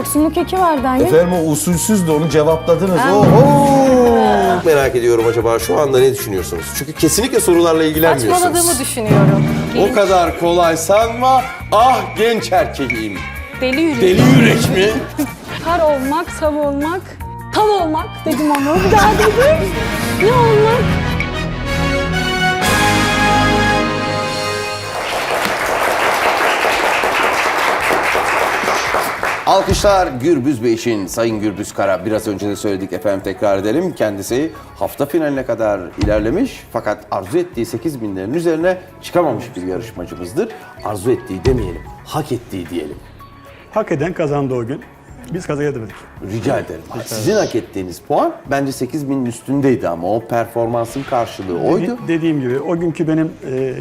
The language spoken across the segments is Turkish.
yoksunluk eki vardı anne. Efendim o usulsüz de onu cevapladınız. Ha. Oho! Merak ediyorum acaba şu anda ne düşünüyorsunuz? Çünkü kesinlikle sorularla ilgilenmiyorsunuz. Saçmaladığımı düşünüyorum. O kadar kolay sanma. Ah genç erkeğim. Deli yürüyor. Deli yürek mi? Kar olmak, sav olmak, tav olmak dedim onu. Bir daha dedim. Ne olmak? Alkışlar Gürbüz Bey için Sayın Gürbüz Kara. Biraz önce de söyledik efendim tekrar edelim. Kendisi hafta finaline kadar ilerlemiş fakat arzu ettiği 8 binlerin üzerine çıkamamış bir yarışmacımızdır. Arzu ettiği demeyelim, hak ettiği diyelim. Hak eden kazandı o gün. Biz kazanamadık. Rica ederim. Sizin hak ettiğiniz puan bence 8 binin üstündeydi ama o performansın karşılığı oydu. Dediğim gibi o günkü benim e,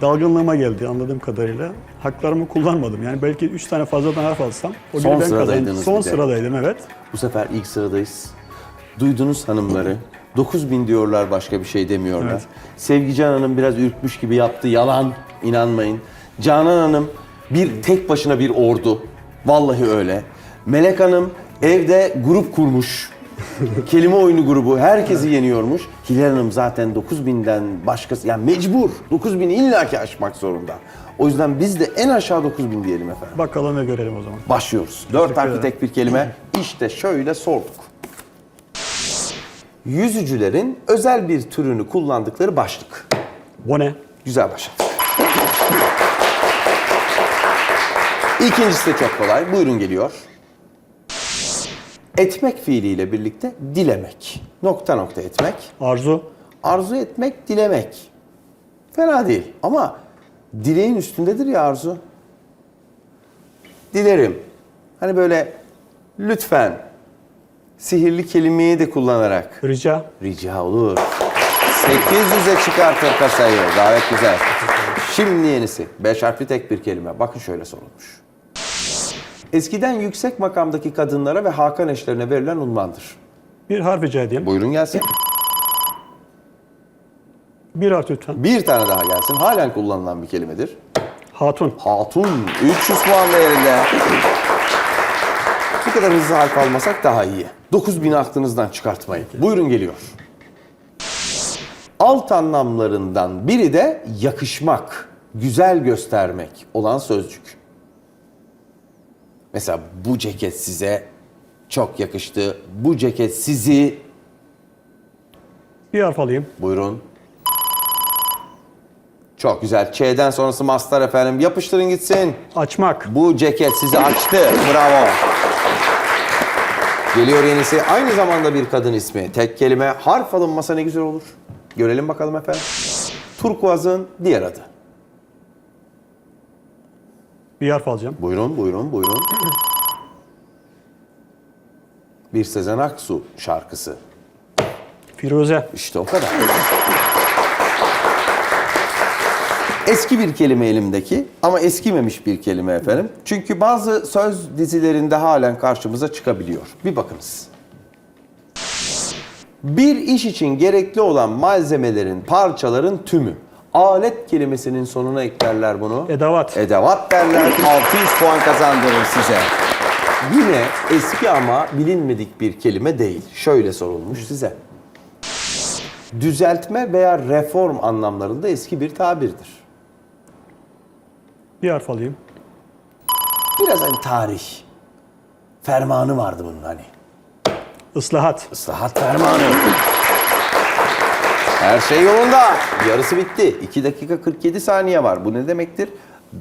dalgınlığıma geldi anladığım kadarıyla. Haklarımı kullanmadım. Yani belki 3 tane fazladan harf alsam o Son günü ben kazandım. sıradaydınız Son bir de. sıradaydım evet. Bu sefer ilk sıradayız. Duydunuz hanımları. 9 bin diyorlar başka bir şey demiyorlar. Evet. Sevgican Hanım biraz ürkmüş gibi yaptı. Yalan. inanmayın. Canan Hanım bir tek başına bir ordu. Vallahi öyle. Melek Hanım evde grup kurmuş. Kelime oyunu grubu. Herkesi yeniyormuş. Hilal Hanım zaten 9000'den başkası. Yani mecbur. 9000'i illaki aşmak zorunda. O yüzden biz de en aşağı 9000 diyelim efendim. Bakalım ve görelim o zaman. Başlıyoruz. Dört harfli tek bir kelime. İşte şöyle sorduk. Yüzücülerin özel bir türünü kullandıkları başlık. Bone. Güzel başladık. İkincisi de çok kolay. Buyurun geliyor. Etmek fiiliyle birlikte dilemek. Nokta nokta etmek. Arzu. Arzu etmek, dilemek. Fena değil ama dileğin üstündedir ya arzu. Dilerim. Hani böyle lütfen sihirli kelimeyi de kullanarak Rica. rica olur. 800'e çıkartır kasayı. Gayet güzel. Şimdi yenisi. Beş harfli tek bir kelime. Bakın şöyle sorulmuş. Eskiden yüksek makamdaki kadınlara ve Hakan eşlerine verilen unvandır. Bir harf rica edeyim. Buyurun gelsin. Bir harf lütfen. Bir tane daha gelsin. Halen kullanılan bir kelimedir. Hatun. Hatun 300 puan değerinde. Bu kadar hızlı harf almasak daha iyi. 9000'i aklınızdan çıkartmayın. Buyurun geliyor. Alt anlamlarından biri de yakışmak, güzel göstermek olan sözcük. Mesela bu ceket size çok yakıştı. Bu ceket sizi Bir harf alayım. Buyurun. Çok güzel. Ç'den sonrası mastar efendim. Yapıştırın gitsin. Açmak. Bu ceket sizi açtı. Bravo. Geliyor yenisi. Aynı zamanda bir kadın ismi. Tek kelime. Harf alınmasa ne güzel olur. Görelim bakalım efendim. Turkuaz'ın diğer adı. Bir harf alacağım. Buyurun, buyurun, buyurun. Bir Sezen Aksu şarkısı. Firuze. İşte o kadar. Eski bir kelime elimdeki ama eskimemiş bir kelime efendim. Çünkü bazı söz dizilerinde halen karşımıza çıkabiliyor. Bir bakınız. Bir iş için gerekli olan malzemelerin, parçaların tümü. Alet kelimesinin sonuna eklerler bunu. Edavat. Edevat derler. 600 puan kazandırır size. Yine eski ama bilinmedik bir kelime değil. Şöyle sorulmuş size. Düzeltme veya reform anlamlarında eski bir tabirdir. Bir harf alayım. Biraz hani tarih. Fermanı vardı bunun hani. Islahat. Islahat fermanı. Her şey yolunda. Yarısı bitti. 2 dakika 47 saniye var. Bu ne demektir?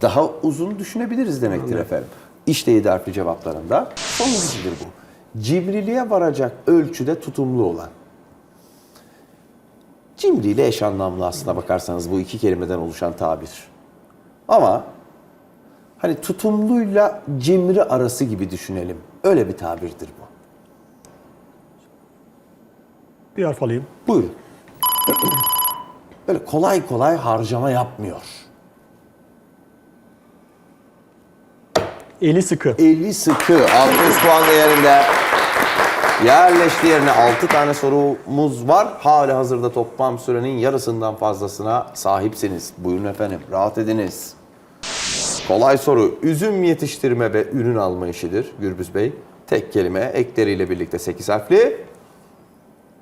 Daha uzun düşünebiliriz demektir efendim. İşte 7 harfli cevaplarında sonuncusudur bu. Cibriliğe varacak ölçüde tutumlu olan. Cimri ile eş anlamlı aslına bakarsanız bu iki kelimeden oluşan tabir. Ama hani tutumluyla cimri arası gibi düşünelim. Öyle bir tabirdir bu. Bir harf alayım. Buyurun. Böyle kolay kolay harcama yapmıyor. Eli sıkı. Eli sıkı. 600 puan değerinde. Yerleşti yerine 6 tane sorumuz var. Hali hazırda toplam sürenin yarısından fazlasına sahipsiniz. Buyurun efendim. Rahat ediniz. Kolay soru. Üzüm yetiştirme ve ürün alma işidir Gürbüz Bey. Tek kelime ekleriyle birlikte 8 harfli.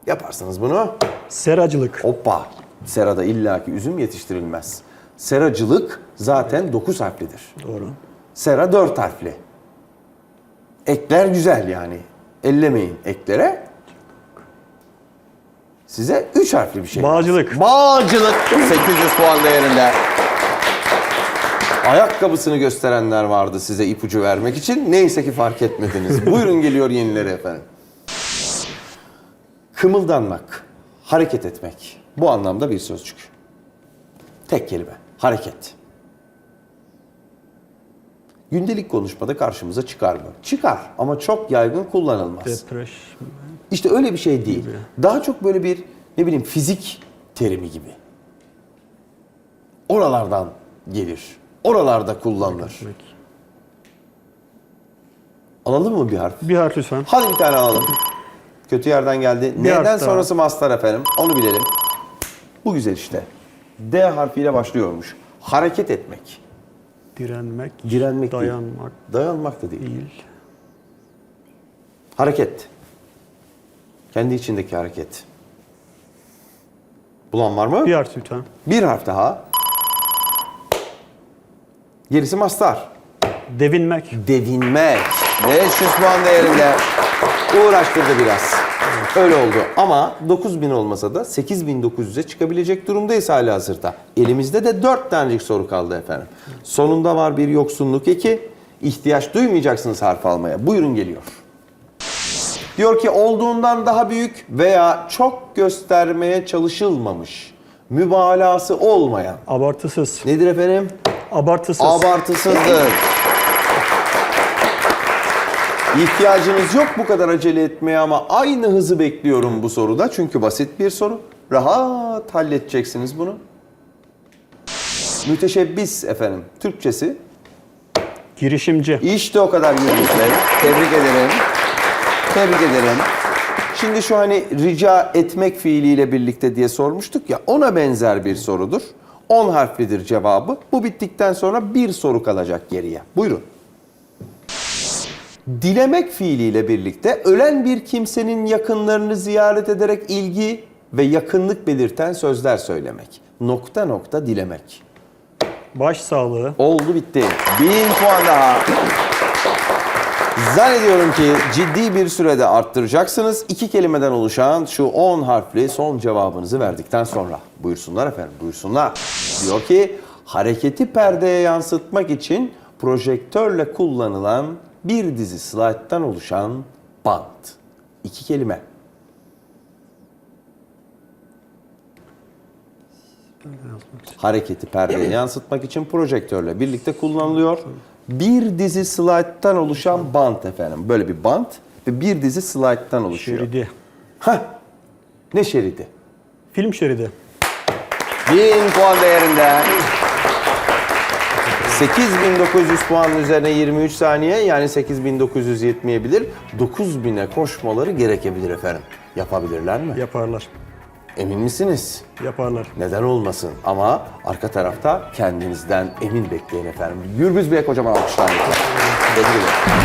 Yaparsınız bunu. Seracılık. Hoppa. Serada illaki üzüm yetiştirilmez. Seracılık zaten 9 harflidir. Doğru. Sera 4 harfli. Ekler güzel yani. Ellemeyin eklere. Size 3 harfli bir şey. Bağcılık. Bağcılık 800 puan değerinde. Ayakkabısını gösterenler vardı size ipucu vermek için. Neyse ki fark etmediniz. Buyurun geliyor yenileri efendim. Kımıldanmak, hareket etmek. Bu anlamda bir sözcük. Tek kelime. Hareket. Gündelik konuşmada karşımıza çıkar mı? Çıkar ama çok yaygın kullanılmaz. İşte öyle bir şey değil. Daha çok böyle bir ne bileyim fizik terimi gibi. Oralardan gelir. Oralarda kullanılır. Alalım mı bir harf? Bir harf lütfen. Hadi bir tane alalım. Kötü yerden geldi. Bir N'den daha. sonrası mastar efendim. Onu bilelim. Bu güzel işte. D harfiyle başlıyormuş. Hareket etmek. Direnmek. Direnmek değil. Dayanmak Dayanmak da değil. değil. Hareket. Kendi içindeki hareket. Bulan var mı? Bir harf lütfen. Bir harf daha. Gerisi mastar. Devinmek. Devinmek. 500 puan değerinde. Uğraştırdı biraz. Öyle oldu. Ama 9000 olmasa da 8900'e çıkabilecek durumdayız hala hazırda. Elimizde de 4 tanecik soru kaldı efendim. Sonunda var bir yoksunluk eki. İhtiyaç duymayacaksınız harf almaya. Buyurun geliyor. Diyor ki olduğundan daha büyük veya çok göstermeye çalışılmamış, mübalağası olmayan. Abartısız. Nedir efendim? Abartısız. Abartısızdır. İhtiyacınız yok bu kadar acele etmeye ama aynı hızı bekliyorum bu soruda. Çünkü basit bir soru. Rahat halledeceksiniz bunu. Müteşebbis efendim. Türkçesi. Girişimci. İşte o kadar Yunus Bey. Tebrik ederim. Tebrik ederim. Şimdi şu hani rica etmek fiiliyle birlikte diye sormuştuk ya ona benzer bir sorudur. 10 harflidir cevabı. Bu bittikten sonra bir soru kalacak geriye. Buyurun. Dilemek fiiliyle birlikte ölen bir kimsenin yakınlarını ziyaret ederek ilgi ve yakınlık belirten sözler söylemek. Nokta nokta dilemek. Baş sağlığı. Oldu bitti. Bin puan daha. Zannediyorum ki ciddi bir sürede arttıracaksınız. İki kelimeden oluşan şu 10 harfli son cevabınızı verdikten sonra. Buyursunlar efendim, buyursunlar. Diyor ki hareketi perdeye yansıtmak için projektörle kullanılan bir dizi slayttan oluşan bant. İki kelime. hareketi perdeye yansıtmak için projektörle birlikte kullanılıyor. Bir dizi slayttan oluşan bant efendim. Böyle bir bant ve bir dizi slayttan oluşuyor. Şeridi. Heh. Ne şeridi? Film şeridi. 1000 puan değerinde. 8900 puanın üzerine 23 saniye yani 8900 yetmeyebilir. 9000'e koşmaları gerekebilir efendim. Yapabilirler mi? Yaparlar. Emin misiniz? Yaparlar. Neden olmasın? Ama arka tarafta kendinizden emin bekleyin efendim. Gürbüz Bey'e kocaman alkışlar. Tebrik ederim.